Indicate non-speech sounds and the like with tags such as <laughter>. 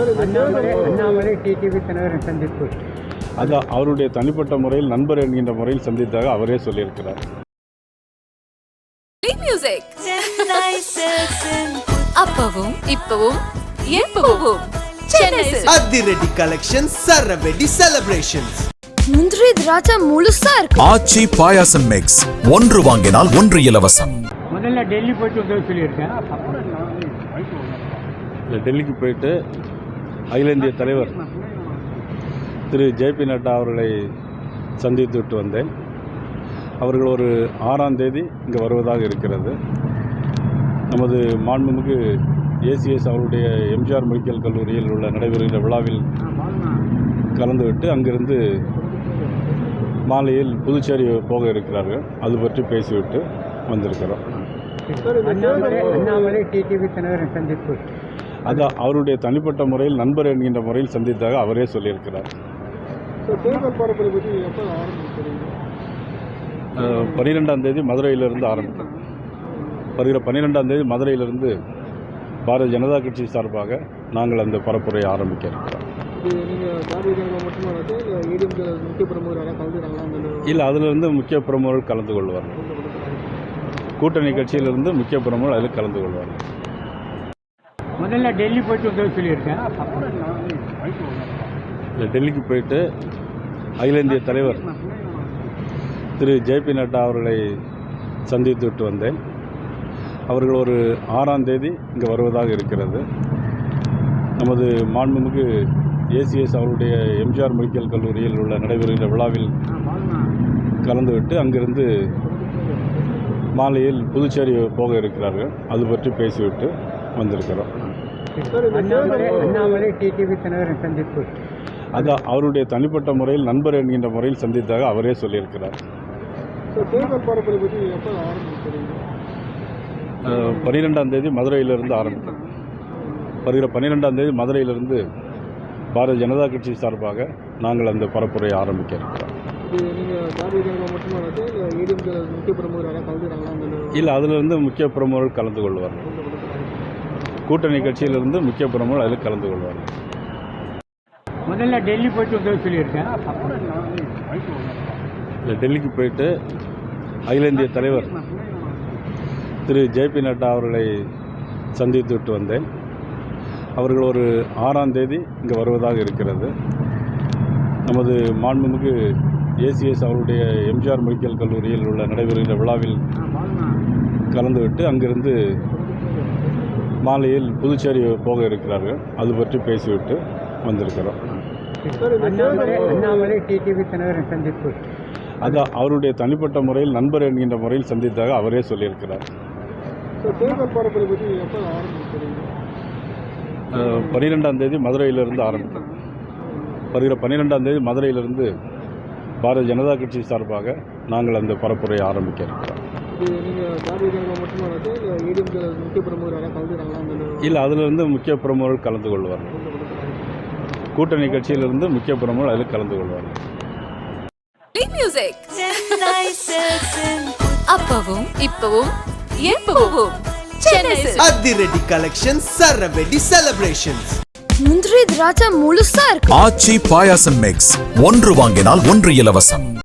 Annamalai Annamalai TTV Dinakaran சந்திப்பு. அது அவருடைய தனிப்பட்ட முறையில் நண்பர் என்கின்ற முறையில் சந்தித்தாக அவரே சொல்லியிருக்கிறார். அப்பவும் இப்பவும் எப்பவும். அதிரடி கலெக்ஷன் சரவெடி செலிப்ரேஷன்ஸ் முந்திரி திராட்சை முழுசா இருக்கு. ஆச்சி பாயாசம் மிக்ஸ் ஒன்று வாங்கினால் ஒன்று இலவசம். முதல்ல டெல்லி போயிட்டு வந்து சொல்லியிருக்கேன் இல்லை டெல்லிக்கு போயிட்டு அகில இந்திய தலைவர் திரு ஜேபி நட்டா அவர்களை சந்தித்து விட்டு வந்தேன். அவர்கள் ஒரு ஆறாம் தேதி இங்கே வருவதாக இருக்கிறது. நமது மாண்புமிகு ஏசிஎஸ் அவருடைய எம்ஜிஆர் மெடிக்கல் கல்லூரியில் உள்ள நடைபெறுகிற விழாவில் கலந்துவிட்டு அங்கிருந்து மாலையில் புதுச்சேரி போக இருக்கிறார்கள். அது பற்றி பேசிவிட்டு வந்திருக்கிறோம். அண்ணாமலை டிடிவி தலைவரின் சந்திப்பு. அது அவருடைய தனிப்பட்ட முறையில் நண்பர் என்கின்ற முறையில் சந்தித்தாக அவரே சொல்லியிருக்கிறார். பன்னிரெண்டாம் தேதி மதுரையிலிருந்து ஆரம்பிக்கும் வருகிற பன்னிரெண்டாம் தேதி மதுரையிலிருந்து பாரதிய ஜனதா கட்சி சார்பாக நாங்கள் அந்த பரப்புரையை ஆரம்பிக்க இருக்கிறோம். இல்லை அதிலிருந்து முக்கிய பிரமுகர்கள் கலந்து கொள்வார்கள். கூட்டணி கட்சியிலிருந்து முக்கிய பிரமுகர்கள் அதில் கலந்து கொள்வார்கள். முதல்ல டெல்லி போயிட்டு வந்து சொல்லியிருக்கேன். இல்லை டெல்லிக்கு போயிட்டு அகில இந்திய தலைவர் திரு ஜேபி நட்டா அவர்களை சந்தித்து விட்டு வந்தேன். அவர்கள் ஒரு ஆறாம் தேதி இங்கே வருவதாக இருக்கிறது. நமது மாண்புமிகு ஏசிஎஸ் அவருடைய எம்ஜிஆர் மெடிக்கல் கல்லூரியில் உள்ள நடைபெறுகிற விழாவில் கலந்துவிட்டு அங்கிருந்து மாலையில் புதுச்சேரி போக இருக்கிறார்கள். அது பற்றி பேசிவிட்டு வந்திருக்கிறோம். அண்ணாமலை அண்ணாமலை டிடிவி தினகரன் சந்திப்பு. அது அவருடைய தனிப்பட்ட முறையில் நண்பர் என்கின்ற முறையில் சந்தித்தாக அவரே சொல்லியிருக்கிறார். அஹ், பன்னிரெண்டாம் தேதி மதுரையிலிருந்து ஆரம்பிக்கும் வருகிற பன்னிரெண்டாம் தேதி மதுரையிலிருந்து பாரதிய ஜனதா கட்சி சார்பாக நாங்கள் அந்த பரப்புரையை ஆரம்பிக்க இருக்கிறோம். இல்லை அதிலிருந்து முக்கிய பிரமுகர்கள் கலந்து கொள்வார்கள். கூட்டணி கட்சியிலிருந்து முக்கிய பிரமுகர்கள் அதில் கலந்து கொள்வார்கள். முதல்ல டெல்லி போயிட்டு வந்து சொல்லியிருக்கேன். இல்லை டெல்லிக்கு போயிட்டு அகில இந்திய தலைவர் திரு ஜேபி நட்டா அவர்களை சந்தித்து விட்டு வந்தேன். அவர்கள் ஒரு ஆறாம் தேதி இங்கே வருவதாக இருக்கிறது. நமது மாண்புமிகு ஏசிஎஸ் அவருடைய எம்ஜிஆர் மெடிக்கல் கல்லூரியில் உள்ள நடைபெறுகின்ற விழாவில் கலந்துவிட்டு அங்கிருந்து மாலையில் புதுச்சேரி போக இருக்கிறார்கள். அது பற்றி பேசிவிட்டு வந்திருக்கிறோம். சந்திப்பு. அது அவருடைய தனிப்பட்ட முறையில் நண்பர் என்கின்ற முறையில் சந்தித்தாக அவரே சொல்லியிருக்கிறார். அஹ், பன்னிரெண்டாம் தேதி மதுரையிலிருந்து ஆரம்பிக்கும் வருகிற பன்னிரெண்டாம் தேதி மதுரையிலிருந்து பாரதிய ஜனதா கட்சி சார்பாக நாங்கள் அந்த பரப்புரையை ஆரம்பிக்க இருக்கிறோம். இல்லை அதிலிருந்து முக்கிய பிரமுகர்கள் கலந்து கொள்வார்கள். கூட்டணி கட்சியிலிருந்து முக்கிய பிரமுகர்கள் அதில் கலந்து கொள்வார்கள். மியூசிக் <laughs> அப்பவும் இப்பவும் எப்பவும். அதிரடி கலெக்ஷன் சரவெடி செலிப்ரேஷன்ஸ் முந்திரி திராட்சை முழுசா இருக்கு. ஆச்சி பாயாசம் மிக்ஸ் ஒன்று வாங்கினால் ஒன்று இலவசம்.